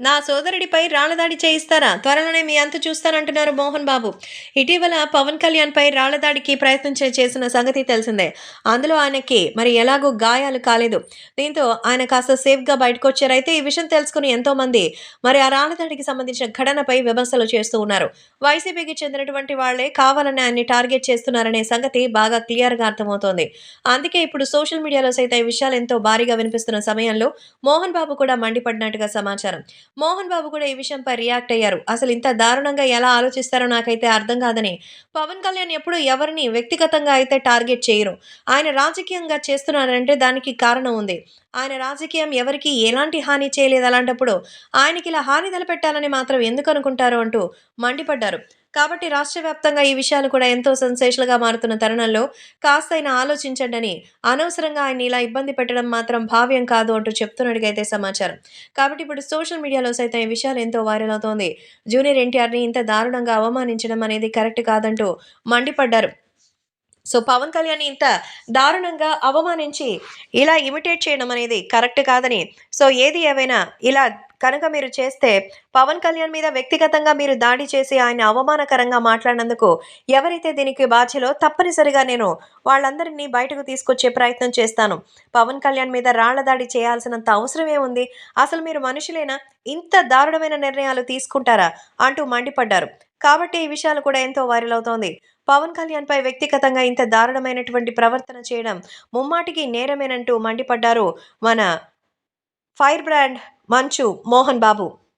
నా సోదరుడిపై రాళ్ళదాడి చేయిస్తారా? త్వరలోనే మీ అంత చూస్తానంటున్నారు మోహన్ బాబు. ఇటీవల పవన్ కళ్యాణ్పై రాళ్ళదాడికి ప్రయత్నం చే- చేసిన సంగతి తెలిసిందే. అందులో ఆయనకి మరి ఎలాగో గాయాలు కాలేదు. దీంతో ఆయన కాస్త సేఫ్గా బయటకు వచ్చారైతే ఈ విషయం తెలుసుకుని ఎంతో మంది మరి ఆ రాళ్ళదాడికి సంబంధించిన ఘటనపై విమర్శలు చేస్తూ ఉన్నారు. వైసీపీకి చెందినటువంటి వాళ్ళే కావాలని ఆయన్ని టార్గెట్ చేస్తున్నారనే సంగతి బాగా క్లియర్గా అర్థమవుతోంది. అందుకే ఇప్పుడు సోషల్ మీడియాలో సైతం ఈ విషయాలు ఎంతో భారీగా వినిపిస్తున్న సమయంలో మోహన్ బాబు కూడా మండిపడినట్టుగా సమాచారం. మోహన్ బాబు కూడా ఈ విషయంపై రియాక్ట్ అయ్యారు. అసలు ఇంత దారుణంగా ఎలా ఆలోచిస్తారో నాకైతే అర్థం కాదని పవన్ కళ్యాణ్ ఎప్పుడు ఎవరిని వ్యక్తిగతంగా అయితే టార్గెట్ చేయరు. ఆయన రాజకీయంగా చేస్తున్నారంటే దానికి కారణం ఉంది. ఆయన రాజకీయం ఎవరికి ఎలాంటి హాని చేయలేదు. అలాంటప్పుడు ఆయనకి ఇలా హాని తలపెట్టాలని మాత్రం ఎందుకు అనుకుంటారు అంటూ మండిపడ్డారు. కాబట్టి రాష్ట్ర వ్యాప్తంగా ఈ విషయాలు కూడా ఎంతో సెన్సేషన్గా మారుతున్న తరుణంలో కాస్త ఆయన ఆలోచించండి అని అనవసరంగా ఆయన ఇలా ఇబ్బంది పెట్టడం మాత్రం భావ్యం కాదు అంటూ చెప్తున్నట్టుగా అయితే సమాచారం. కాబట్టి ఇప్పుడు సోషల్ మీడియాలో సైతం ఈ విషయాలు ఎంతో వైరల్ అవుతోంది. జూనియర్ ఎన్టీఆర్ని ఇంత దారుణంగా అవమానించడం అనేది కరెక్ట్ కాదంటూ మండిపడ్డారు. సో పవన్ కళ్యాణ్ ఇంత దారుణంగా అవమానించి ఇలా ఇమిటేట్ చేయడం అనేది కరెక్ట్ కాదని. సో ఏది ఏవైనా ఇలా కనుక మీరు చేస్తే పవన్ కళ్యాణ్ మీద వ్యక్తిగతంగా మీరు దాడి చేసి ఆయన అవమానకరంగా మాట్లాడినందుకు ఎవరైతే దీనికి బాధ్యలో తప్పనిసరిగా నేను వాళ్ళందరినీ బయటకు తీసుకొచ్చే ప్రయత్నం చేస్తాను. పవన్ కళ్యాణ్ మీద రాళ్ళ దాడి చేయాల్సినంత అవసరం ఏముంది అసలు మీరు మనుషులేనా? ఇంత దారుణమైన నిర్ణయాలు తీసుకుంటారా? అంటూ మండిపడ్డారు. కాబట్టి ఈ విషయాలు కూడా ఎంతో వైరల్ అవుతోంది. పవన్ కళ్యాణ్ పై వ్యక్తిగతంగా ఇంత దారుణమైనటువంటి ప్రవర్తన చేయడం ముమ్మాటికి నేరమేనంటూ మండిపడ్డారు మన ఫైర్ బ్రాండ్ మంచు మోహన్ బాబు.